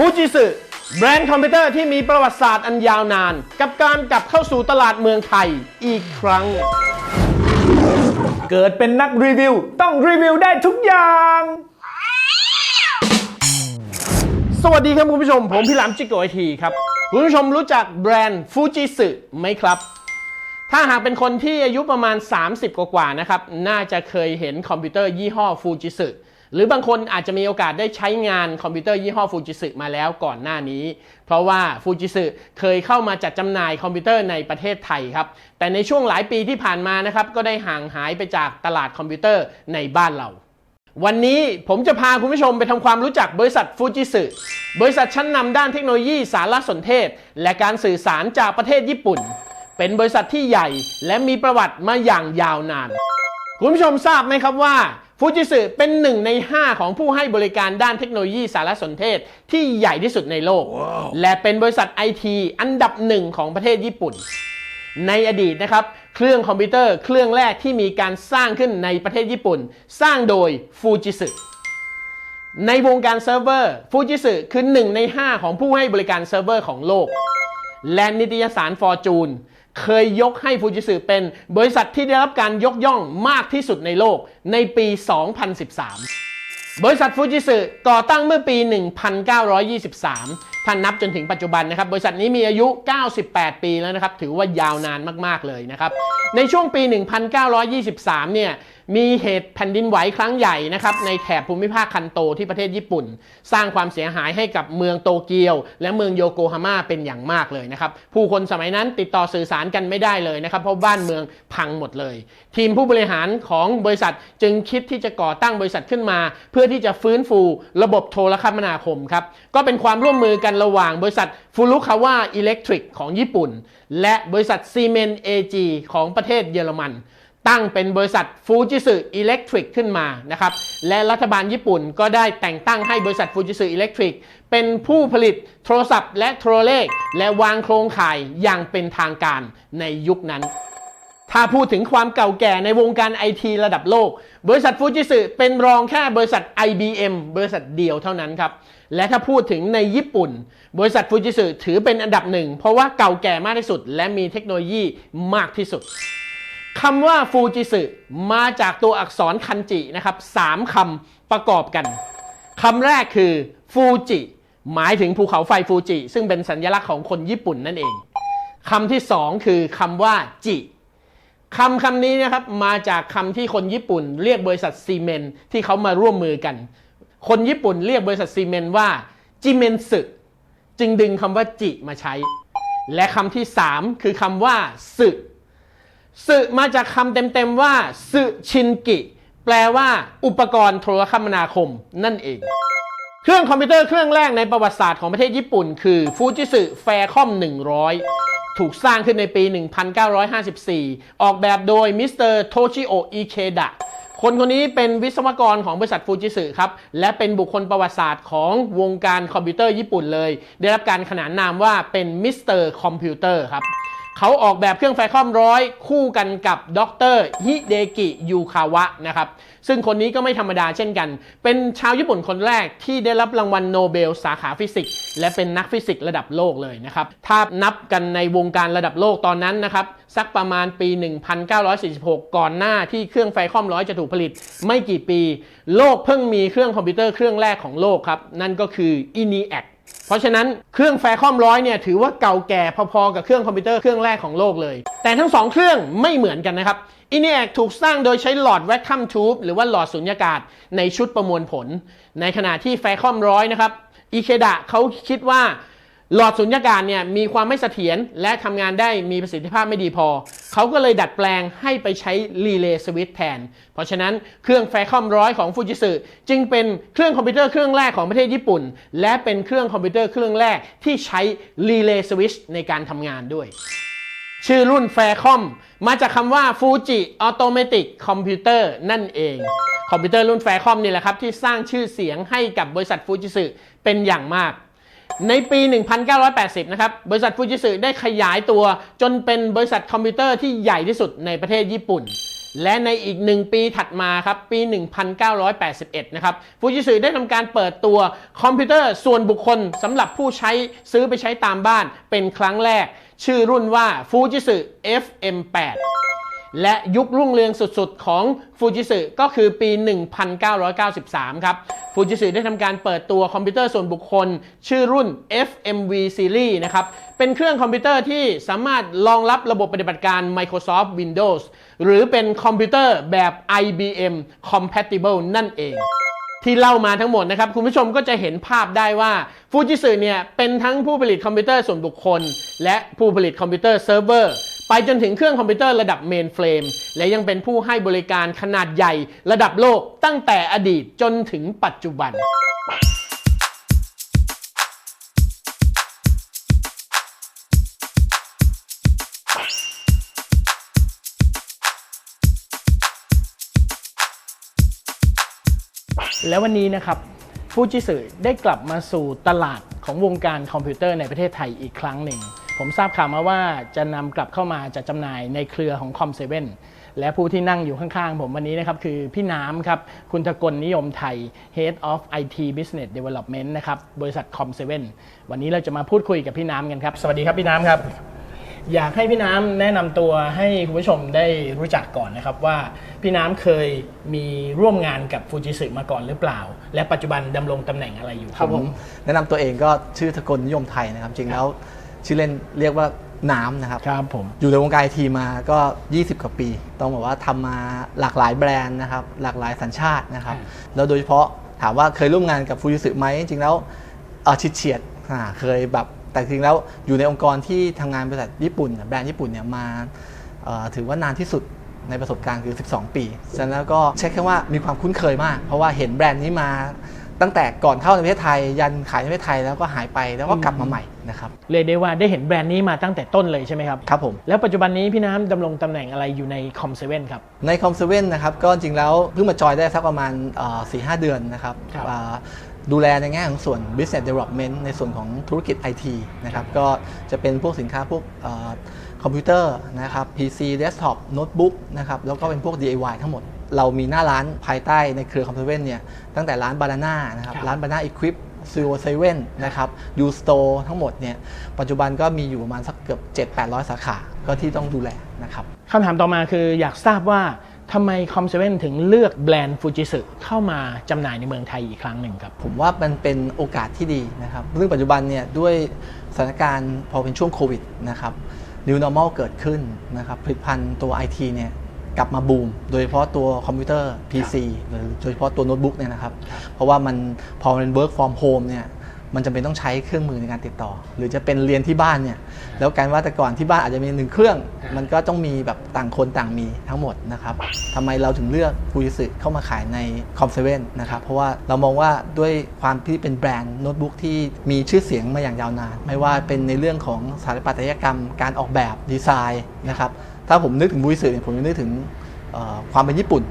ฟูจิสึแบรนด์คอมพิวเตอร์ที่มีประวัติศาสตร์อันยาวนาน กับการกลับเข้าสู่ตลาดเมืองไทยอีกครั้ง เกิดเป็นนักรีวิว ต้องรีวิวได้ทุกอย่าง สวัสดีครับคุณผู้ชม ผมพี่หลามจิโกไอทีครับ คุณผู้ชมรู้จักแบรนด์ฟูจิสึไหมครับ ถ้าหากเป็นคนที่อายุประมาณ 30 กว่าๆนะครับ น่าจะเคยเห็นคอมพิวเตอร์ยี่ห้อฟูจิสึ หรือบางคนอาจจะมีโอกาสได้ใช้งานคอมพิวเตอร์ยี่ห้อฟูจิสึมาแล้วก่อนหน้านี้ เพราะว่าฟูจิสึเคยเข้ามาจัดจำหน่ายคอมพิวเตอร์ในประเทศไทยครับ แต่ในช่วงหลายปีที่ผ่านมานะครับก็ได้ห่างหายไปจากตลาดคอมพิวเตอร์ในบ้านเราวันนี้ผมจะพาคุณผู้ชมไปทำความรู้จักบริษัทฟูจิสึบริษัทชั้นนำด้านเทคโนโลยีสารสนเทศ และการสื่อสารจากประเทศญี่ปุ่น เป็นบริษัทที่ใหญ่และมีประวัติมาอย่างยาวนาน คุณผู้ชมทราบไหมครับว่า ฟูจิสึเป็นหนึ่งใน 5 ของผู้ให้บริการด้านเทคโนโลยีสารสนเทศที่ใหญ่ที่สุดในโลกและเป็นบริษัทไอทีอันดับหนึ่งของประเทศญี่ปุ่น ในอดีตนะครับ เครื่องคอมพิวเตอร์เครื่องแรกที่มีการสร้างขึ้นในประเทศญี่ปุ่น สร้างโดยฟูจิสึในวงการเซิร์ฟเวอร์ฟูจิสึคือหนึ่งใน 5 ของผู้ให้บริการเซิร์ฟเวอร์ของโลก และนิตยสารฟอร์จูน เคยยกให้ฟูจิสึเป็นบริษัทที่ได้รับการยกย่องมากที่สุดในโลกในปี 2013 บริษัทฟูจิสึก่อตั้งเมื่อปี 1923 ท่านนับจนถึงปัจจุบันนะครับ บริษัทนี้มีอายุ 98 ปีแล้วนะครับ ถือว่ายาวนานมาก ๆ เลยนะครับ ในช่วงปี 1923 เนี่ย มีเหตุแผ่นดินไหวครั้งใหญ่นะครับในแถบภูมิภาคคันโตที่ประเทศญี่ปุ่น สร้างความเสียหายให้กับเมืองโตเกียว และเมืองโยโกฮาม่าเป็นอย่างมากเลยนะครับผู้คนสมัยนั้นติดต่อสื่อสารกันไม่ได้เลยนะครับเพราะบ้านเมืองพังหมดเลย ทีมผู้บริหารของบริษัทจึงคิดที่จะก่อตั้งบริษัทขึ้นมา เพื่อที่จะฟื้นฟูระบบโทรคมนาคมครับก็เป็นความร่วมมือกันระหว่างบริษัทฟูรุคาวะอิเล็กทริกของญี่ปุ่น และบริษัทซีเมนเอจีของประเทศเยอรมัน ตั้งเป็นบริษัทฟูจิสึอิเล็กทริกขึ้นมานะครับและรัฐบาลญี่ปุ่นก็ได้แต่งตั้งให้บริษัทฟูจิสึอิเล็กทริกเป็นผู้ผลิตโทรศัพท์และโทรเลข และวางโครงข่ายอย่างเป็นทางการในยุคนั้นถ้าพูดถึงความเก่าแก่ในวงการไอทีระดับโลก บริษัทฟูจิสึเป็นรองแค่บริษัท IBM บริษัทเดียวเท่านั้นครับ และถ้าพูดถึงในญี่ปุ่น บริษัทฟูจิสึถือเป็นอันดับหนึ่ง เพราะว่าเก่าแก่มากที่สุด และมีเทคโนโลยีมากที่สุด คำว่าฟูจิสึมาจากตัวอักษรคันจินะครับสามคำประกอบกันคำแรกคือฟูจิหมายถึงภูเขาไฟฟูจิ ซึ่งเป็นสัญลักษณ์ของคนญี่ปุ่นนั่นเองคำที่สองคือคำว่าจิคำคำนี้นะครับมาจากคำที่คนญี่ปุ่น เรียกบริษัทซีเมนที่เขามาร่วมมือกัน คนญี่ปุ่นเรียกบริษัทซีเมนว่าจิเมนสึจึงดึงคำว่าจิมาใช้ และคำที่สามคือคำว่าสึ สึมาจากคำเต็มๆว่าสึชินกิ แปลว่าอุปกรณ์โทรคมนาคมนั่นเอง เครื่องคอมพิวเตอร์เครื่องแรกในประวัติศาสตร์ของประเทศญี่ปุ่น คือฟูจิสึแฟร์คอม 100 ถูกสร้างขึ้นในปี 1954 ออกแบบโดยมิสเตอร์โทชิโออิเคดะคนคนนี้เป็นวิศวกรของบริษัทฟูจิสึครับ และเป็นบุคคลประวัติศาสตร์ของวงการคอมพิวเตอร์ญี่ปุ่นเลย ได้รับการขนานนามว่าเป็นมิสเตอร์คอมพิวเตอร์ครับ เขาออกแบบเครื่องแฟคอมร้อยคู่กันกับดรฮิเดกิยูคาวะนะครับซึ่งคนนี้ก็ไม่ธรรมดาเช่นกัน เป็นชาวญี่ปุ่นคนแรกที่ได้รับรางวัลโนเบลสาขาฟิสิกส์และเป็นนักฟิสิกส์ระดับโลกเลยนะครับ ถ้านับกันในวงการระดับโลกตอนนั้นนะครับ สักประมาณปี 1946 ก่อนหน้าที่เครื่องไฟคอมร้อยจะถูกผลิต ไม่กี่ปี โลกเพิ่งมีเครื่องคอมพิวเตอร์เครื่องแรกของโลกครับ นั่นก็คือ ENIAC เพราะฉะนั้นเครื่องแฟร์คอมร้อยเนี่ยถือว่าเก่าแก่พอๆกับเครื่องคอมพิวเตอร์เครื่องแรกของโลกเลย แต่ทั้งสองเครื่องไม่เหมือนกันนะครับอินเนียถูกสร้างโดยใช้หลอดแวคคัมทูบหรือว่าหลอดสุญญากาศในชุดประมวลผล ในขณะที่แฟร์คอมร้อยนะครับอิเคดะเขาคิดว่า หลอดสุญญากาศเนี่ยมีความไม่เสถียรและทำงานได้มีประสิทธิภาพไม่ดีพอ เขาก็เลยดัดแปลงให้ไปใช้รีเลย์สวิตช์แทน เพราะฉะนั้นเครื่องแฟคอมร้อยของฟูจิสึจึงเป็นเครื่องคอมพิวเตอร์เครื่องแรกของประเทศญี่ปุ่น และเป็นเครื่องคอมพิวเตอร์เครื่องแรกที่ใช้รีเลย์สวิตช์ในการทำงานด้วย ชื่อรุ่นแฟคอมมาจากคำว่า Fuji Automatic Computer นั่นเองคอมพิวเตอร์รุ่นแฟคอมนี่แหละครับที่สร้างชื่อเสียงให้กับบริษัทฟูจิสึเป็นอย่างมาก ในปี 1980 นะครับ บริษัทฟูจิสึได้ขยายตัว จนเป็นบริษัทคอมพิวเตอร์ที่ใหญ่ที่สุดในประเทศญี่ปุ่น และในอีก1ปีถัดมาครับ ปี 1981 นะครับ ฟูจิสึได้ทำการเปิดตัวคอมพิวเตอร์ส่วนบุคคลสำหรับผู้ใช้ซื้อไปใช้ตามบ้านเป็นครั้งแรก ชื่อรุ่นว่าฟูจิสึ FM8 และยุครุ่งเรืองสุดๆ ของฟูจิสึก็คือปี 1993 ครับฟูจิสึได้ทำการเปิดตัวคอมพิวเตอร์ส่วนบุคคล ชื่อรุ่น FMV Series นะครับ เป็นเครื่องคอมพิวเตอร์ที่สามารถรองรับระบบปฏิบัติการ Microsoft Windows หรือเป็นคอมพิวเตอร์แบบ IBM Compatible นั่นเองที่เล่ามาทั้งหมดนะครับ คุณผู้ชมก็จะเห็นภาพได้ว่าฟูจิสึเนี่ยเป็นทั้งผู้ผลิตคอมพิวเตอร์ส่วนบุคคล และผู้ผลิตคอมพิวเตอร์เซิร์ฟเวอร์ ไปจนถึงเครื่องคอมพิวเตอร์ระดับเมนเฟรมและยังเป็นผู้ให้บริการขนาดใหญ่ระดับโลกตั้งแต่อดีตจนถึงปัจจุบันแล้ววันนี้นะครับฟูจิสึได้กลับมาสู่ตลาดของวงการคอมพิวเตอร์ในประเทศไทยอีกครั้งหนึ่ง ผมทราบข่าวมาว่าจะนำกลับเข้ามาจัดจำหน่ายในเครือของคอมเซเว่นและผู้ที่นั่งอยู่ข้างๆ ผมวันนี้นะครับ คือพี่น้ำครับ คุณทกลนิยมไทย Head of IT Business Development นะครับ บริษัทคอมเซเว่นวันนี้เราจะมาพูดคุยกับพี่น้ำกันครับ สวัสดีครับพี่น้ำครับ อยากให้พี่น้ำแนะนำตัวให้คุณผู้ชมได้รู้จักก่อนนะครับว่าพี่น้ำเคยมีร่วมงานกับฟูจิสึมาก่อนหรือเปล่า และปัจจุบันดำรงตำแหน่งอะไรอยู่ ครับผมแนะนำตัวเองก็ชื่อทกลนิยมไทยนะครับ จริงแล้ว ชื่อเล่นเรียกว่าน้ำนะครับ ครับผม อยู่ในวงการไอทีมาก็ 20 กว่าปี ต้องบอกว่าทำมาหลากหลายแบรนด์นะครับ หลากหลายสัญชาตินะครับ แล้วโดยเฉพาะถามว่าเคยร่วมงานกับฟูจิสึไหมจริงแล้วเอ่อชิดเฉียดๆอ่าเคยแบบแต่จริงแล้วอยู่ในองค์กรที่ทำงานบริษัทญี่ปุ่น แบรนด์ญี่ปุ่นเนี่ยมาเอ่อถือว่านานที่สุดในประสบการณ์คือ 12 ปีฉะนั้นแล้วก็ใช้คำว่ามีความคุ้นเคยมาก เพราะว่าเห็นแบรนด์นี้มาตั้งแต่ก่อนเข้าในประเทศไทยยันขายในประเทศไทยแล้วก็หายไปแล้วก็กลับมาใหม่ นะครับเรียกได้ว่าได้เห็นแบรนด์นี้มาตั้งแต่ต้นเลยใช่ไหมครับครับผมแล้วปัจจุบันนี้พี่น้ำดำรงตำแหน่งอะไรอยู่ในคอมเซเว่นครับในคอมเซเว่นนะครับก็จริงแล้วเพิ่งมาจอยได้สักประมาณ4ีหเดือนนะครับครับอ่าดูแลในแง่ของส่วน business development ในส่วนของธุรกิจ IT นะครับก็จะเป็นพวกสินค้าพวกเอ่อคอมพิวเตอร์นะครับ PC desktop notebook นะครับแล้วก็เป็นพวก DIY ทั้งหมด เรามีหน้าร้านภายใต้ในเครือคอมเซเว่นเนี่ยตั้งแต่ร้าน Banana นะครับครับร้าน Banana Equip ซีโอเซเว่นนะครับยูสโตร์ทั้งหมดเนี่ยปัจจุบันก็มีอยู่ประมาณสักเกือบ 7-800 สาขา ก็ที่ต้องดูแลนะครับคำถามต่อมาคืออยากทราบว่าทำไมคอมเซเว่นถึงเลือกแบรนด์ฟูจิสึเข้ามาจำหน่ายในเมืองไทยอีกครั้งหนึ่งครับ ผมว่ามันเป็นโอกาสที่ดีนะครับซึ่งปัจจุบันเนี่ยด้วยสถานการณ์พอเป็นช่วงโควิดนะครับ New Normal เกิดขึ้นนะครับผลิตภัณฑ์ตัว IT เนี่ย กลับมาบูม โดยเฉพาะตัวคอมพิวเตอร์ PC หรือโดยเฉพาะตัวโน้ตบุ๊กเนี่ยนะครับ เพราะว่ามันพอมัน work from home เนี่ยมันจำเป็นต้องใช้เครื่องมือในการติดต่อ หรือจะเป็นเรียนที่บ้านเนี่ยแล้วการว่าแต่ก่อนที่บ้านอาจจะมีหนึ่งเครื่อง มันก็ต้องมีแบบต่างคนต่างมีทั้งหมดนะครับทำไมเราถึงเลือกฟูจิสึเข้ามาขายในคอมเซเว่นนะครับเพราะว่าเรามองว่าด้วยความที่เป็นแบรนด์โน้ตบุ๊กที่มีชื่อเสียงมาอย่างยาวนาน ไม่ว่าเป็นในเรื่องของสถาปัตยกรรม การออกแบบดีไซน์นะครับ ถ้าผมนึกถึงฟูจิสึเนี่ยผมจะนึกถึงเอ่อความเป็นญี่ปุ่น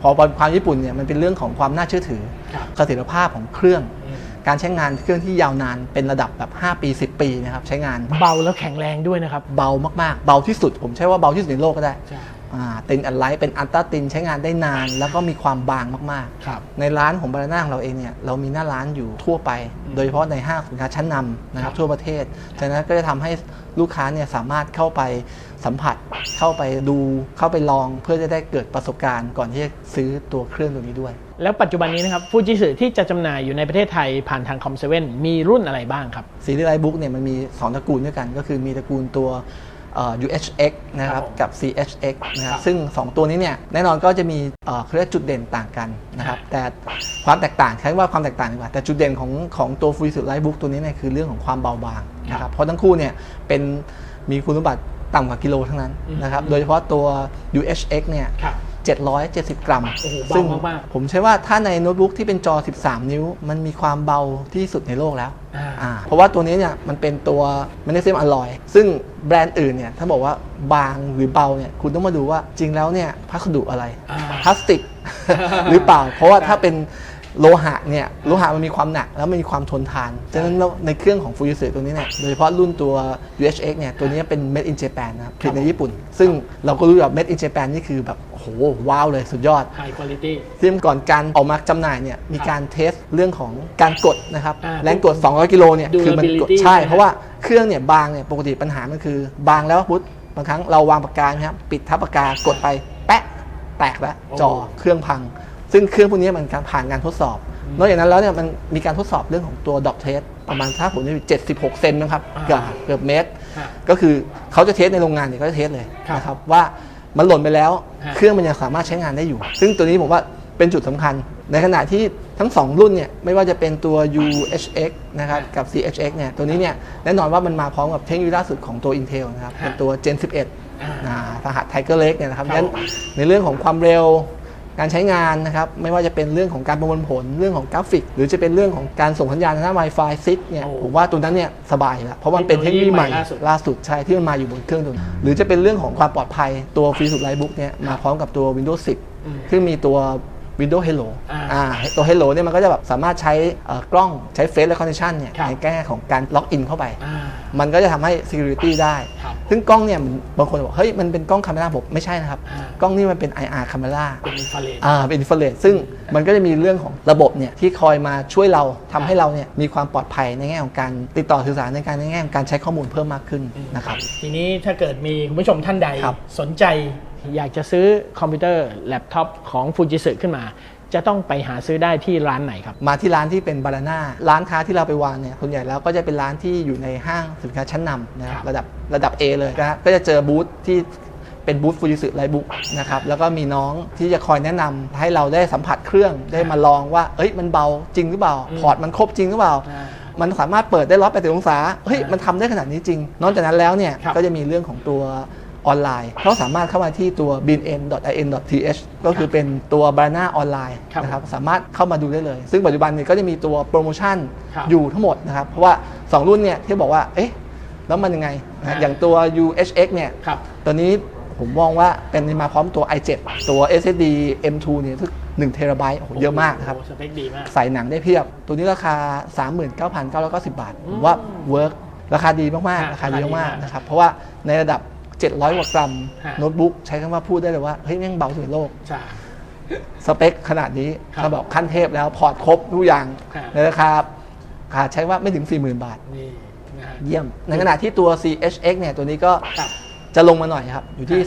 พอความญี่ปุ่นเนี่ยมันเป็นเรื่องของความน่าเชื่อถือครับเสถียรภาพของเครื่อง การใช้งานเครื่องที่ยาวนานเป็นระดับแบบ 5 ปี 10 ปีนะครับใช้งานเบาแล้วแข็งแรงด้วยนะครับ เบามากๆ เบาที่สุด ผมใช้ว่าเบาที่สุดในโลกก็ได้ใช่ ตินอันไลท์เป็นอัลตราตินใช้งานได้นาน แล้วก็มีความบางมากครับๆในร้านของบาราน่าของเราเองเนี่ยเรามีหน้าร้านอยู่ทั่วไป โดยเฉพาะในห้างสินค้าชั้นนำนะครับทั่วประเทศฉะนั้นก็จะทำให้ลูกค้าเนี่ยสามารถเข้าไปสัมผัส เข้าไปดูเข้าไปลองเพื่อจะได้เกิดประสบการณ์ ก่อนที่จะซื้อตัวเครื่องตัวนี้ด้วย แล้วปัจจุบันนี้นะครับฟูจิสึที่จะจำหน่ายอยู่ในประเทศไทยผ่านทางคอมเซเว่นมีรุ่นอะไรบ้างครับซีรีส์ไลท์บุ๊กเนี่ยมันมี2ตระกูลด้วยกัน ก็คือมีตระกูลตัวเอ่อ UHX นะครับครับผมกับ CHX นะคครัรับบซึ่ง 2 ตัวนี้เนี่ยแน่นอนก็จะมีเอ่อเขาเรียกจุดเด่นต่างกันนะครับ แต่ความแตกต่างใช้ว่าความแตกต่างดีกว่า แต่จุดเด่นของของตัว f u j i t s u Light Book ตัวนี้เนี่ยคือเรื่องของความเบาบางนะครับ เพราะทั้งคู่เนี่ยเป็นมีคุณสมบัติต่ำกว่ากิโลทั้งนั้นนะครับ โดยเฉพาะตัว UHX เนี่ยครับ 770 กรัม โอ้โหเบาซึ่งมากผมใช้ว่าถ้าในโน้ตบุ๊กที่เป็นจอ 13 นิ้ว มันมีความเบาที่สุดในโลกแล้ว อ่า อ่าเพราะว่าตัวนี้เนี่ยมันเป็นตัวแมกนีเซียมอลลอยซึ่งแบรนด์อื่นเนี่ยถ้าบอกว่าบางหรือเบาเนี่ยคุณต้องมาดูว่าจริงแล้วเนี่ยพัสดุอะไรอ่าพลาสติก หรือเปล่า เพราะว่าถ้าเป็น โลหะเนี่ยโลหะมันมีความหนักแล้วมันมีความทนทานฉะนั้นแล้วในเครื่องของฟูจิสึตัวนี้เนี่ยโดยเฉพาะรุ่นตัว UHX เนี่ยตัวนี้เป็น made in Japan นะครับผลิตในญี่ปุ่น ซึ่งเราก็รู้แบบ made in Japan นี่คือแบบโอ้โหว้าวเลยสุดยอด high quality ที่ก่อนการออกมาจำหน่ายเนี่ยมีการเทสเรื่องของการกดนะครับอ่าแรงกด 200 กิโลเนี่ยคือมันกด Durability ใช่ ใช่ไหม เพราะว่าเครื่องเนี่ยบางเนี่ยปกติปัญหามันคือบางแล้วพุทธบางครั้งเราวางปากกานะครับปิดทับปากกากดไปแปะแตกแล้วจอเครื่องพัง ซึ่งเครื่องพวกนี้มันการผ่านการทดสอบ นอกจากนั้นแล้วเนี่ยมันมีการทดสอบเรื่องของตัวดอกเทสประมาณถ้าผมจะเจ็ดสิบหกเซนนะครับเกือบเกือบเมตรฮะก็คือเขาจะเทสในโรงงานเนี่ยก็จะเทสเลยครับนะครับว่ามันหล่นไปแล้วฮะเครื่องมันยังสามารถใช้งานได้อยู่ ซึ่งตัวนี้ผมว่าเป็นจุดสำคัญ ในขณะที่ทั้ง 2 รุ่นเนี่ยไม่ว่าจะเป็นตัว UHX นะครับกับ CHX เนี่ยตัวนี้เนี่ยแน่นอนว่ามันมาพร้อมกับเทคโนโลยีล่าสุดของตัว Intel นะครับฮะเป็นตัว Gen 11อ่าอ่าสหัส Tiger Lake เนี่ยนะครับครับดังนั้นในเรื่องของความเร็ว การใช้งานนะครับไม่ว่าจะเป็นเรื่องของการประมวลผลเรื่องของกราฟิก หรือจะเป็นเรื่องของการส่งสัญญาณทางด้าน Wi-Fi 6เนี่ยโอ้ผมว่าตัวนั้นเนี่ยสบายแล้วเพราะมันเป็นเทคโนโลยีใหม่เทคโนโลยีใหม่ล่าสุด ล่าสุดใช่ที่มันมาอยู่บนเครื่องตัวนี้หรือจะเป็นเรื่องของความปลอดภัยตัวฟรีสุดไลบุ๊กเนี่ยมาพร้อมกับตัว Windows อืม10ซึ่งมีตัว Windows Hello อ่าอ่าตัว Hello เนี่ยมันก็จะแบบสามารถใช้เอ่อกล้องใช้ Face Recognition เนี่ยครับ ในแก้ของการล็อกอินเข้าไป อ่า มันก็จะทำให้ security ได้ครับซึ่งกล้องเนี่ยมันบางคนบอกเฮ้ยมันเป็นกล้องคาเมราผมไม่ใช่นะครับอ่ากล้องนี่มันเป็น IR คาเมราเป็นอินฟราเรดอ่าเป็นอินฟราเรดซึ่งมันก็จะมีเรื่องของระบบเนี่ยที่คอยมาช่วยเราทำให้เราเนี่ยมีความปลอดภัยในแง่ของการติดต่อสื่อสารในการในแง่ของการใช้ข้อมูลเพิ่มมากขึ้นนะครับทีนี้ถ้าเกิดมีคุณผู้ชมท่านใดครับสนใจอยากจะซื้อคอมพิวเตอร์แล็ปท็อปของฟูจิสึขึ้นมา จะต้องไปหาซื้อได้ที่ร้านไหนครับ มาที่ร้านที่เป็นบาราน่าร้านค้าที่เราไปวางเนี่ยส่วนใหญ่แล้วก็จะเป็นร้านที่อยู่ในห้างสินค้าชั้นนำนะคครัรับบระดับระดับ A เลยนะครับก็จะเจอบูธที่เป็นบูธฟูจิสึไลบุ๊กนะครับแล้วก็มีน้องที่จะคอยแนะนำให้เราได้สัมผัสเครื่องได้มาลองว่า เอ้ยมันเบาจริงหรือเปล่า พอร์ตมันครบจริงหรือเปล่า อ่า มันสามารถเปิดได้ร้อยแปดสิบองศา เฮ้ยอ่ามัมันทำได้ขนาดนี้จริง นอกจากนั้นแล้วเนี่ย ครับก็จะมีเรื่องของตัว ออนไลน์เขาสามารถเข้ามาที่ตัว bin.in.th ก็คือเป็นตัว b a n a ออนไลน์ครับนะครับสามารถเข้ามาดูได้เลย ซึ่งปัจจุบันเนี่ยก็จะมีตัวโปรโมชั่นครับอยู่ทั้งหมดนะครับ เพราะว่า 2 รุ่นเนี่ยที่บอกว่าเอ๊ะแล้วมันยังไงนะอ่าอย่างตัว UHX เนี่ยครับตัวนี้ผมมองว่าเป็นมาพร้อมตัว i7 ตัว SSD M2 เนี่ยทุก1เทราไบต์โอ้โหเยอะมากนะครับโอ้โหสเปคดีมากใส่หนังได้เพียบ ตัวนี้ราคา 39,990 บาทผมว่าเวิร์กราคาดีมากฮะๆราคาดีราคาดีมากมากๆนะครับ เพราะว่าในระดับ 700กว่ากรัมฮะ โน้ตบุ๊กใช้คำว่าพูดได้เลยว่าเฮ้ยแม่งเบาที่สุดในโลก ใช่ สเปคขนาดนี้ครับเขาบอกขั้นเทพแล้วพอร์ตครบทุกอย่างฮะในราคาขาดใช้ว่าไม่ถึง 40,000 บาท นี่นะฮะ เยี่ยม ในขณะที่ตัว CHX เนี่ยตัวนี้ก็ครับจะลงมาหน่อยครับ อยู่ที่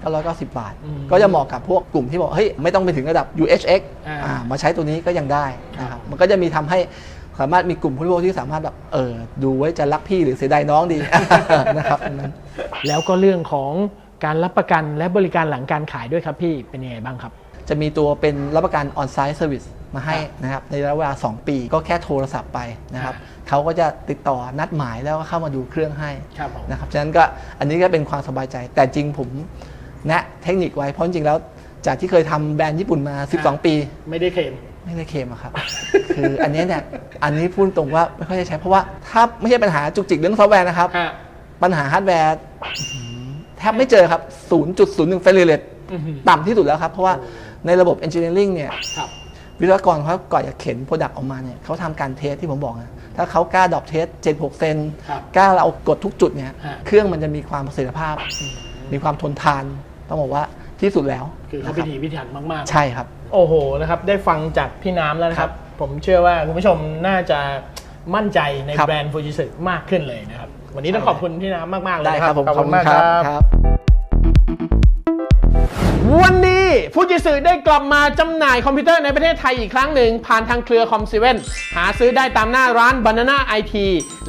34,990 บาท อืมก็จะเหมาะกับพวกกลุ่มที่บอก เฮ้ย ไม่ต้องไปถึงระดับ UHX อ่าอ่ามาใช้ตัวนี้ก็ยังได้นะคครัรับบมันก็จะมีทำให้ สามารถมีกลุ่มผู้บริโภคที่สามารถแบบเออดูไว้จะรักพี่หรือเสียดายน้องดีนะครับตรงนั้นแล้วก็เรื่องของการรับประกันและบริการหลังการขายด้วยครับพี่เป็นยังไงบ้างครับ จะมีตัวเป็นรับประกัน on-site service มาให้ครับนะครับในระยะเวลา 2 ปีก็แค่โทรศัพท์ไปนะครับอ่เขาก็จะติดต่อนัดหมายแล้วก็เข้ามาดูเครื่องให้ครับผมนะครับฉะนั้นก็อันนี้ก็เป็นความสบายใจ แต่จริงผมแนะเทคนิคไว้เพราะจริงๆแล้วจากที่เคยทำแบรนด์ญี่ปุ่นมา 12 ปี ไม่ได้เคลม ไม่ได้เคลมอะครับ คืออันเนี้ยเนี่ยอันนี้พูดตรงว่าไม่ค่อยได้ใช้เพราะว่าถ้าไม่ใช่ปัญหาจุกจิกเรื่องซอฟต์แวร์นะครับ ฮะปัญหาฮาร์ดแวร์อื้อหือแทบไม่เจอครับ 0.01เฟรเรทอื้อหือต่ำที่สุดแล้วครับ เพราะว่าในระบบ Engineering เนี่ย ครับ วิศวกรเขาก่อนจะเข็นโปรดักต์ออกมาเนี่ยเขาทำการเทสที่ผมบอกนะถ้าเขากล้าดรอปเทส76เซนครับกล้าเรากดทุกจุดเนี่ยฮะ เครื่องมันจะมีความประสิทธิภาพ มีความทนทาน ต้องบอกว่า ที่สุดแล้วคือเขานะพิรับถีพิถันมากๆ ใช่ครับ โอ้โหนะครับ ได้ฟังจากพี่น้ำแล้วนะครับ ผมเชื่อว่าคุณผู้ชมน่าจะมั่นใจในครับแบรนด์ฟูจิสึมากขึ้นเลยนะครับ วันนี้ต้องขอบคุณพี่น้ำมาก ๆ เลยได้นะคครัรับบผมขอบคุณมากคครัรับครับ วันนี้ฟูจิสึได้กลับมาจำหน่ายคอมพิวเตอร์ในประเทศไทยอีกครั้งหนึ่ง ผ่านทางเครือคอมเซเว่นหาซื้อได้ตามหน้าร้าน Banana IT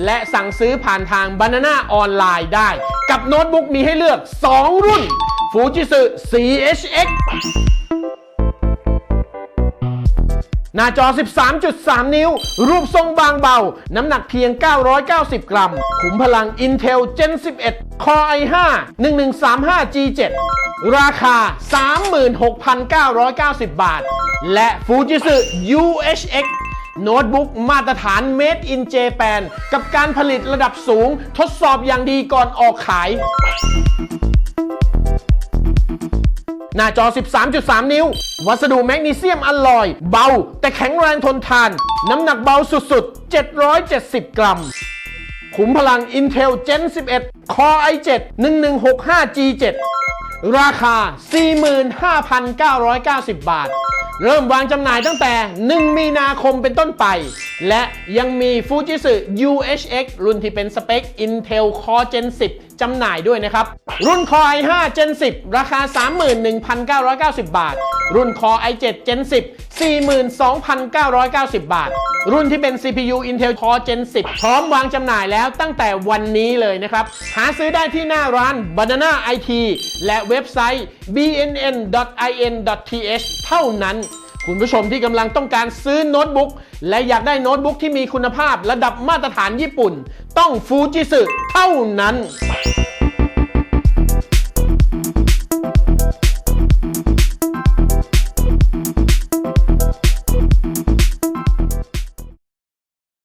และสั่งซื้อผ่านทาง Banana ออนไลน์ได้ กับโน้ตบุ๊กมีให้เลือก 2 รุ่น ฟูจิสึ CHX หน้าจอ 13.3 นิ้ว รูปทรงบางเบา น้ำหนักเพียง 990 กรัม ขุมพลัง Intel Gen 11 Core i5 1135G7 ราคา 36,990 บาท และ Fujitsu UHX โน้ตบุ๊กมาตรฐาน Made in Japan กับการผลิตระดับสูงทดสอบอย่างดีก่อนออกขาย หน้าจอ 13.3 นิ้ว วัสดุแมกนีเซียมอลลอย เบา แต่แข็งแรงทนทาน น้ำหนักเบาสุดๆ 770 กรัม ขุมพลัง Intel Gen 11 Core i7 1165G7 ราคา 45,990 บาท เริ่มวางจำหน่ายตั้งแต่ 1 มีนาคมเป็นต้นไป และยังมี Fujitsu UHX รุ่นที่เป็นสเปค Intel Core Gen 10จำหน่ายด้วยนะครับ รุ่น Core i5 Gen 10 ราคา 31,990 บาท รุ่น Core i7 Gen 10 42,990 บาท รุ่นที่เป็น CPU Intel Core Gen 10 พร้อมวางจำหน่ายแล้วตั้งแต่วันนี้เลยนะครับ หาซื้อได้ที่หน้าร้าน Banana IT และเว็บไซต์ bnn.in.th เท่านั้นคุณผู้ชมที่กำลังต้องการซื้อโน้ตบุ๊กและอยากได้โน้ตบุ๊กที่มีคุณภาพระดับมาตรฐานญี่ปุ่น ต้องฟูจิสึเท่านั้น